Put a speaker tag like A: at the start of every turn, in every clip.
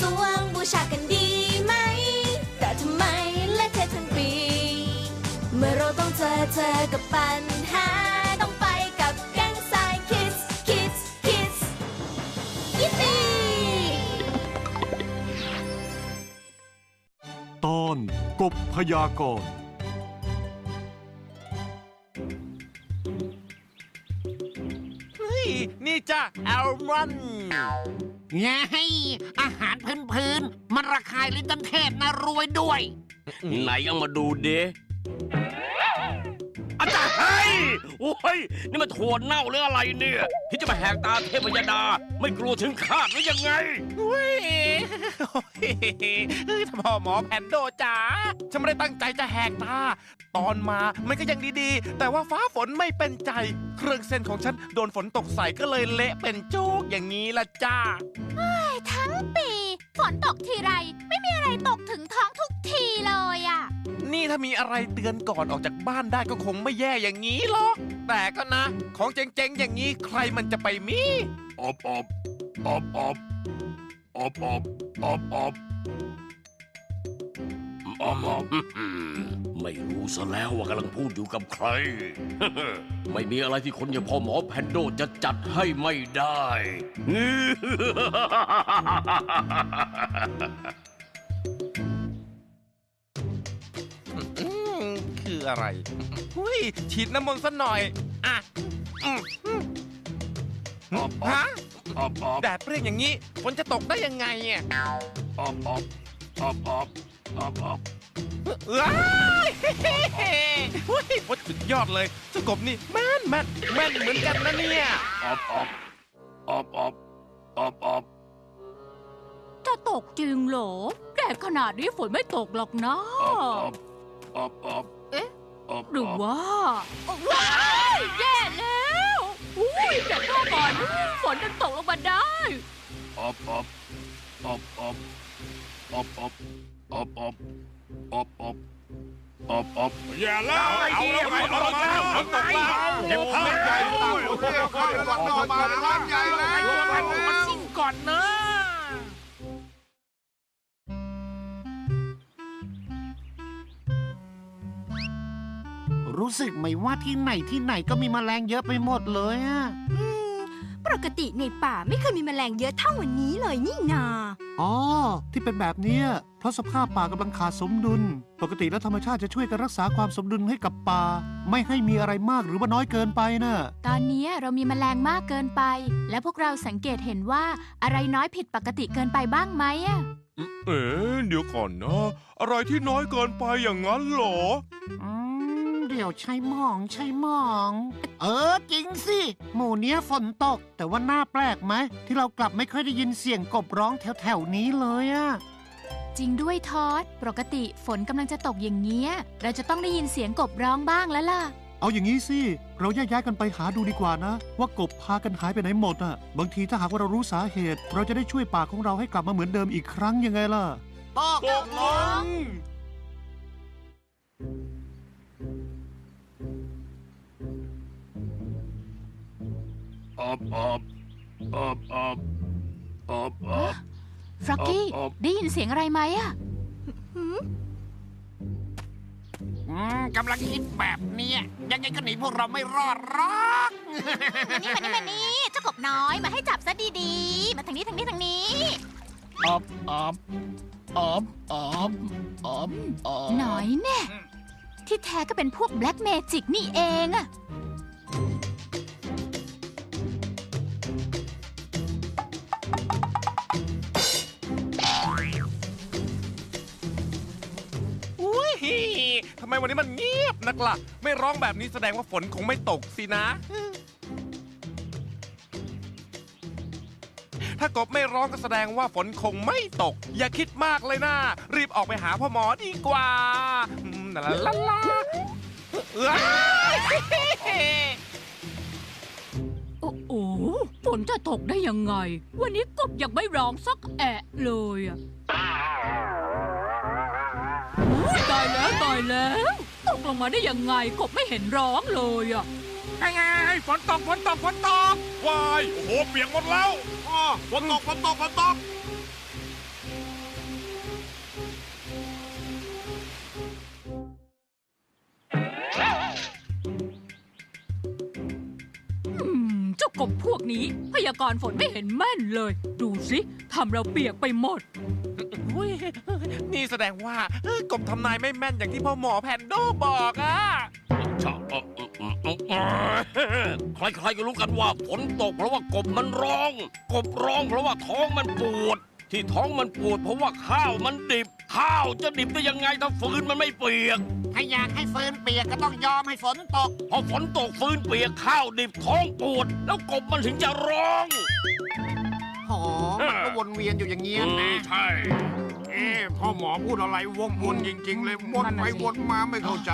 A: สวงบูชากันดีไหม แต่ทำไมและเททั้งปี เมื่อเราต้องเจอเจอกับปัญหา ต้องไปกับแก๊งสายคิดคิดคิดยิปปี้
B: ตอนกบพยากรณ์
C: เฮ้ยนี่จ้ะแอลมอน
D: ไงอาหารพื้นๆมัน ระคายลิ้นตันเทศนะรวยด้วย
E: ไหนเอามาดูเดอาจารย์เฮ้ยโอ้ย นี่มันถั่วเน่าหรืออะไรเนี่ย ที่จะมาแหกตาเทพยดา ไม่กลัวถึงคาดหรือยังไง
C: เฮ้ยเฮ้ยพ่อหมอแพนโดจ๋าฉันไม่ได้ตั้งใจจะแหกตา ตอนมามันก็ยังดีๆ แต่ว่าฟ้าฝนไม่เป็นใจ เครื่องเส้นของฉันโดนฝนตกใส่ก็เลยเละเป็นโจ๊กอย่างนี้ละจ้า
F: ทั้งปี ฝนตกทีไร ไม่มีอะไรตกถึงท้องทุกทีเลยอะ
C: นี่ถ้ามีอะไรเตือนก่อนออกจากบ้านได้ก็คงไม่แย่อย่างนี้หรอก แต่ก็นะ ของเจ๋งๆ อย่างนี้ใครมันจะไปมี
E: อบอบอบอบอบอบอบอบอบอบอืม ไม่รู้ซะแล้วว่ากำลังพูดอยู่กับใคร ไม่มีอะไรที่คนอย่างพ่อหมอแพนโดจะจัดให้ไม่ได้
C: อืมคืออะไรหุยฉีดน้ำมนต์ซะหน่อย อะอืมอืม
E: อบอบ
C: ฮะ
E: อบอบ
C: แดดเปรี้ยงอย่างนี้ฝนจะตกได้ยังไงอะ
E: อบอบอบอบอบอบ
C: ว้ายหุยฝนสุดยอดเลยเจ้ากบนี่แม่นแม่นแม่นเหมือนกันนะเนี่ย
E: อบอบอบอบอบอบ
F: จะตกจริงเหรอแดดขนาดนี้ฝนไม่ตกหรอกนะ
E: อบอบอบ
F: เอ๊ะ
E: อบ
F: หรือว่า ว้ายแย่แล้วอุ้ยแต่ข้าก่อนฝนจะตกลงมาได้
E: อบอบอบอบอบอบอบอบ อบอบอบอบอย่าแล้วเอาแล้วเอาแล้วเอาตกแล้วเก็บผ้าใหญ่มาสิ้นก่อนนะ
D: รู้สึกไหมว่าที่ไหนที่ไหนก็มีแมลงเยอะไปหมดเลยอะ
A: ปกติในป่าไม่เคยมีแมลงเยอะเท่าวันนี้เลยนี่นา
B: อ๋อ ที่เป็นแบบเนี้ยเพราะสภาพป่ากำลังขาดสมดุล ปกติแล้วธรรมชาติจะช่วยกันรักษาความสมดุลให้กับป่า ไม่ให้มีอะไรมากหรือว่าน้อยเกินไปนะ
F: ตอนนี้เรามีแมลงมากเกินไป และพวกเราสังเกตเห็นว่าอะไรน้อยผิดปกติเกินไปบ้างไหมอะ
G: เอ๊ะเดี๋ยวก่อนนะ อะไรที่น้อยเกินไปอย่างนั้นเหรอ
D: อืม เดี๋ยวใช้หมองใช้หมอง เออจริงสิ หมู่เนี้ยฝนตก แต่ว่าน่าแปลกไหม ที่เรากลับไม่ค่อยได้ยินเสียงกบร้องแถวๆนี้เลยอะ
F: จริงด้วยทอดปกติฝนกำลังจะตกอย่างเงี้ย เราจะต้องได้ยินเสียงกบร้องบ้างแล้วล่ะ
B: เอาอย่างนี้สิ เราแยกย้ายกันไปหาดูดีกว่านะ ว่ากบพากันหายไปไหนหมดอะบางทีถ้าหากว่าเรารู้สาเหตุ เราจะได้ช่วยป่าของเราให้กลับมาเหมือนเดิมอีกครั้งยังไงล่ะ
D: ตก
G: ตกลง
E: อบอบอบอบอบอบ
F: ฟร็อกกี้
E: อ๋อ
F: ได้ยินเสียงอะไรไหมอะ
D: อืมกำลังคิดแบบเนี้ยยังไงก็หนีพวกเราไม่รอดหรอก
F: นี่มานี่มานี่เจ้ากบน้อยมาให้จับซะดีๆ มาทางนี้ทางนี้ทางนี้
D: อบอบอบอบอบอบ
F: หน่อยแน่ที่แท้ก็เป็นพวกแบล็กเมจิกนี่เองอะ
C: มวันนี้มันเงียบนักล่ะ ไม่ร้องแบบนี้แสดงว่าฝนคงไม่ตกสินะ ถ้ากบไม่ร้องก็แสดงว่าฝนคงไม่ตก อย่าคิดมากเลยนะรีบออกไปหาพ่อหมอดีกว่าอืมลาลาลาเอ้ย
F: โอ้โหฝนจะตกได้ยังไง วันนี้กบยังไม่ร้องสักแอะเลยอะายแล้วตายแล้วตกลงมาได้ยังไงกบไม่เห็นร้องเลยอะ
G: ไงไงฝนตกฝนตกฝนตกวาย โอ้โห เปียกหมดแล้วอ้อฝนตกฝนตกฝนต
F: ก นี้ พยากรณ์ฝนไม่เห็นแม่นเลย ดูสิทำเราเปียกไปหมด
C: อุ๊ยนี่แสดงว่าเอ้ยกบทำนายไม่แม่นอย่างที่พ่อหมอแพนโดบอกอะ
E: ชะเอ่อเอ่อเอ่อเอ่อเอ่อใครๆก็รู้กันว่าฝนตกเพราะว่ากบมันร้อง กบร้องเพราะว่าท้องมันปวด ที่ท้องมันปวดเพราะว่าข้าวมันดิบ ข้าวจะดิบได้ยังไงถ้าฟืนมันไม่เปียก
D: ถ้าอยากให้เฟิร์นเปียกก็ต้องยอมให้ฝนตก
E: พอฝนตกฟืนเปียกข้าวดิบท้องปวด แล้วกบมันถึงจะร้อง
D: โอ้มันก็วนเวียนอยู่อย่างเงี้ยนะ
E: ใช่
H: เอ๊ะพ่อหมอพูดอะไรวกวนจริง ๆ เลยวนไปวนมาไม่เข้าใจ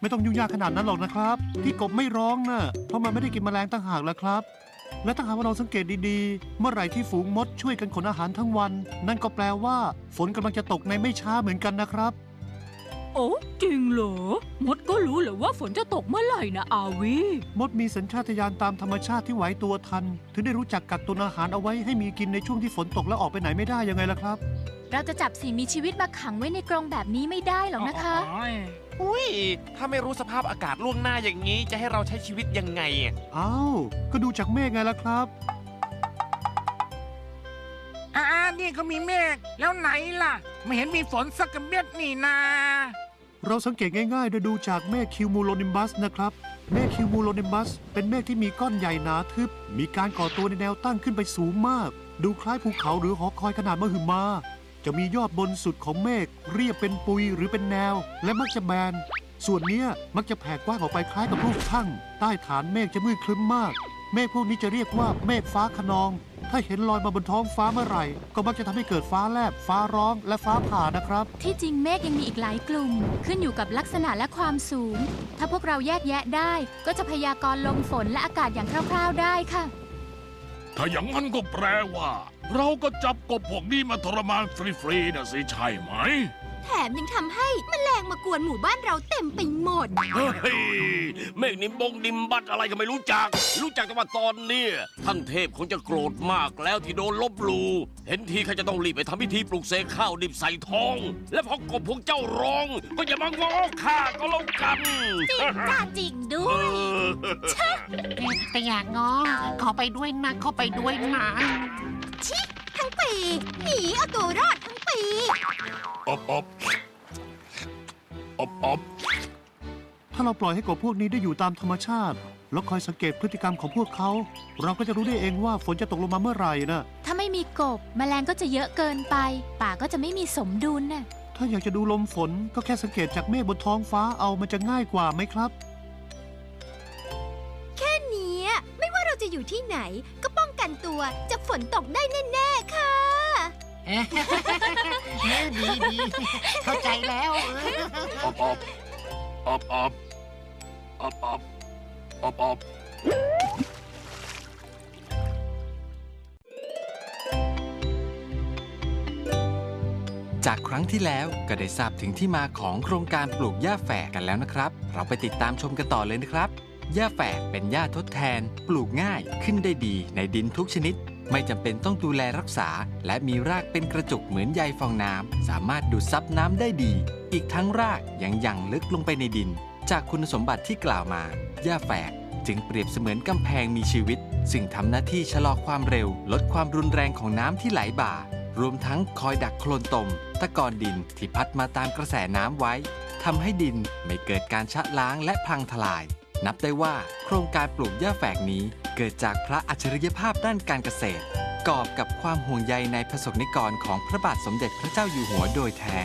B: ไม่ต้องยุ่งยากขนาดนั้นหรอกนะครับ ที่กบไม่ร้องน่ะเพราะมันไม่ได้กินแมลงต่างหากแล้วครับ และถ้าหากว่าเราสังเกตดีๆ เมื่อไหร่ที่ฝูงมดช่วยกันขนอาหารทั้งวัน นั่นก็แปลว่า ฝนกำลังจะตกในไม่ช้าเหมือนกันนะครับ
F: โอ้จริงเหรอ มดก็รู้เหรือว่าฝนจะตกเมื่อไหร่นะอาวี
B: มดมีสัญชาตญาณตามธรรมชาติที่ไหวตัวทัน ถึงได้รู้จักกักตุนอาหารเอาไว้ให้มีกินในช่วงที่ฝนตกและออกไปไหนไม่ได้ยังไงล่ะครับ
A: เราจะจับสิ่งมีชีวิตมาขังไว้ในกรงแบบนี้ไม่ได้หรอกนะคะ
C: อุ้ย ถ้าไม่รู้สภาพอากาศล่วงหน้าอย่างนี้ จะให้เราใช้ชีวิตยังไงอะ
B: อ้าว ก็ดูจากเมฆไงล่ะครับ
H: อ่านี่ก็มีเมฆแล้วไหนล่ะ ไม่เห็นมีฝนสักกระเม็ดนี่นา
B: เราสังเกตง่ายๆ โดยดูจากเมฆคิวมูโลนิมบัสนะครับ เมฆคิวมูโลนิมบัส เป็นเมฆที่มีก้อนใหญ่หนาทึบ มีการก่อตัวในแนวตั้งขึ้นไปสูงมาก ดูคล้ายภูเขาหรือหอคอยขนาดมหึมา จะมียอดบนสุดของเมฆเรียบเป็นปุยหรือเป็นแนว และมักจะแบน ส่วนเนี้ยมักจะแผ่กว้างออกไปคล้ายกับรูปทั่ง ใต้ฐานเมฆจะมืดครึ้มมาก เมฆพวกนี้จะเรียกว่าเมฆฟ้าขนอง ถ้าเห็นลอยมาบนท้องฟ้าเมื่อไหร่ ก็มักจะทำให้เกิดฟ้าแลบ ฟ้าร้องและฟ้าผ่านะครับ
A: ที่จริงเมฆยังมีอีกหลายกลุ่ม ขึ้นอยู่กับลักษณะและความสูง ถ้าพวกเราแยกแยะได้ ก็จะพยากรณ์ลมฝนและอากาศอย่างคร่าวๆได้ค่ะ
E: ถ้าอย่างนั้นก็แปลว่า เราก็จับกบพวกนี้มาทรมานฟรีๆนะสิใช่ไหม
A: แถมยังทำให้แมลงมากวนหมู่บ้านเราเต็มไปหมด
E: เฮ้ยเมฆนิมบงนิมบัตอะไรก็ไม่รู้จัก รู้จักแต่ว่าตอนเนี้ยท่านเทพคงจะโกรธมากแล้วที่โดนลบหลู่เห็นทีข้าจะต้องรีบไปทำพิธีปลุกเสกข้าวดิบใส่ท้อง และพอกบพวกเจ้าร้อง ก็อย่ามางอข้าก็แล้วกัน
A: จริงจ้าจริงด้ว
E: เอย อ
D: แต่อยากง้อขอไปด้วยนะขอไปด้วยนะ
A: ชิทั้งปี หนีเอาตัวรอดทั้งปี
E: อบอบอบอบ
B: ถ้าเราปล่อยให้กบพวกนี้ได้อยู่ตามธรรมชาติ แล้วคอยสังเกตพฤติกรรมของพวกเขา เราก็จะรู้ได้เองว่าฝนจะตกลงมาเมื่อไหร่นะ
A: ถ้าไม่มีกบแมลงก็จะเยอะเกินไป ป่าก็จะไม่มีสมดุลน่ะ
B: ถ้าอยากจะดูลมฝนก็แค่สังเกตจากเมฆบนท้องฟ้าเอามันจะง่ายกว่าไหมครับ
A: แค่เนี้ยไม่ว่าเราจะอยู่ที่ไหน ก็ป้องกันตัวจากฝนตกได้แน่ๆค่ะ
D: เอ๊ะดีดีเข้าใจแล้ว
E: อบอบอบอบอบอบอบอบ
I: จากครั้งที่แล้วก็ได้ทราบถึงที่มาของโครงการปลูกหญ้าแฝกกันแล้วนะครับ เราไปติดตามชมกันต่อเลยนะครับ หญ้าแฝกเป็นหญ้าทดแทน ปลูกง่ายขึ้นได้ดีในดินทุกชนิด ไม่จำเป็นต้องดูแลรักษา และมีรากเป็นกระจุกเหมือนใยฟองน้ำสามารถดูดซับน้ำได้ดี อีกทั้งรากยังยั่งลึกลงไปในดิน จากคุณสมบัติที่กล่าวมาหญ้าแฝกจึงเปรียบเสมือนกำแพงมีชีวิต ซึ่งทำหน้าที่ชะลอความเร็ว ลดความรุนแรงของน้ำที่ไหลบ่ารวมทั้งคอยดักโคลนตม ตะกอนดินที่พัดมาตามกระแสน้ำไว้ทำให้ดินไม่เกิดการชะล้างและพังทลาย นับได้ว่าโครงการปลูกหญ้าแฝกนี้เกิดจากพระอัจฉริยภาพด้านการเกษตร กอบกับความห่วงใยในประสบนิกรของพระบาทสมเด็จพระเจ้าอยู่หัวโดยแท้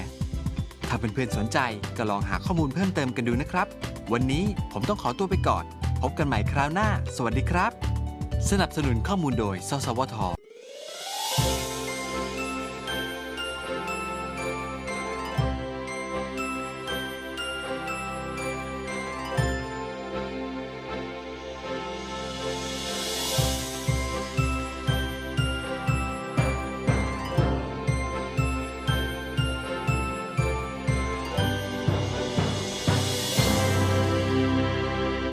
I: ถ้าเพื่อนๆสนใจก็ลองหาข้อมูลเพิ่มเติมกันดูนะครับ วันนี้ผมต้องขอตัวไปก่อน พบกันใหม่คราวหน้า สวัสดีครับ สนับสนุนข้อมูลโดย สสวท